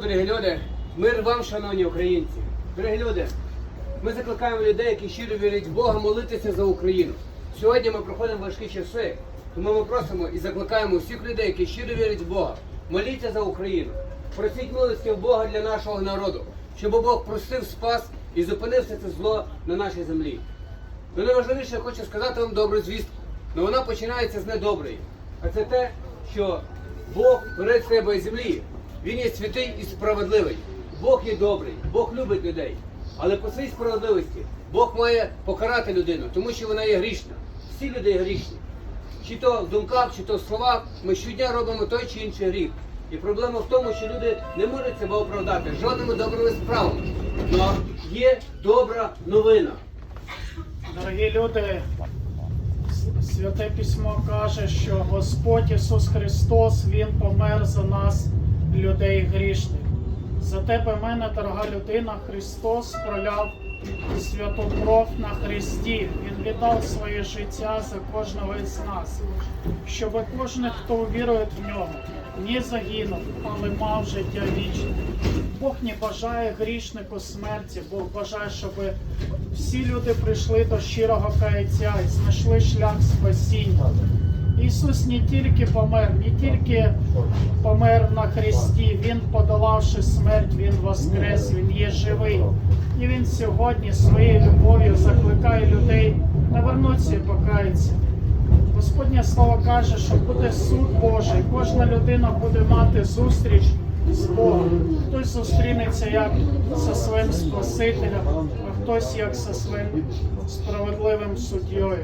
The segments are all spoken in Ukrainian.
дорогі люди, мир вам, шановні українці. Дорогі люди, ми закликаємо людей, які щиро вірять в Бога, молитися за Україну. Сьогодні ми проходимо важкі часи, тому ми просимо і закликаємо всіх людей, які щиро вірять в Бога. Моліться за Україну. Просіть милості в Бога для нашого народу, щоб Бог простив, спас і зупинив все це зло на нашій землі. Ну найважливіше, я хочу сказати вам добру звістку. Ну вона починається з недоброї. А це те, що Бог неба і землі. Він є святий і справедливий. Бог є добрий, Бог любить людей. Але по своїй справедливості Бог має покарати людину, тому що вона є грішна. Всі люди є грішні. Чи то в думках, чи то в словах, ми щодня робимо той чи інший гріх. І проблема в тому, що люди не можуть себе оправдати жодними добрими справами. Але є добра новина. Дорогі люди, святе письмо каже, що Господь Ісус Христос Він помер за нас, людей грішних. За тебе, мене, дорога людина, Христос проляв святу кров на Христі. Він віддав своє життя за кожного із нас, щоб кожен, хто увірує в нього, не загинув, але мав життя вічне. Бог не бажає грішнику смерті, Бог бажає, щоб всі люди прийшли до щирого каяття і знайшли шлях спасіння. Ісус не тільки помер, не тільки помер на хресті, Він, подолавши смерть, Він воскрес, Він є живий. І Він сьогодні своєю любов'ю закликає людей навернутися і покаятися. Господнє слово каже, що буде суд Божий. Кожна людина буде мати зустріч з Богом. Хтось зустрінеться як зі своїм Спасителем, а хтось як зі своїм справедливим суддєю.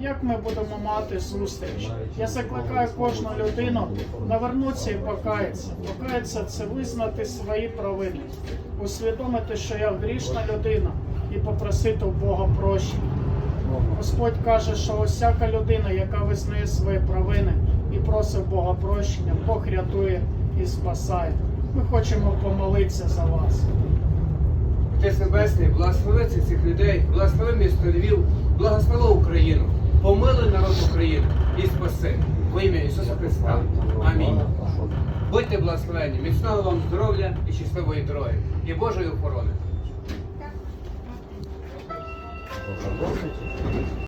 Як ми будемо мати зустріч? Я закликаю кожну людину навернутися і покаятися. Покаятися це визнати свої провини, усвідомити, що я грішна людина, і попросити у Бога прощення. Господь каже, що усяка людина, яка визнає свої провини і просить Бога прощення, Бог рятує і спасає. Ми хочемо помолитися за вас. Отець Небесний, благослови цих людей, благослови місто Львів, благослови Україну, народ і спаси. Во ім'я Ісуса Христа. Амінь. Будьте благословені, міцного вам здоров'я і щасливої дороги, і Божої охорони.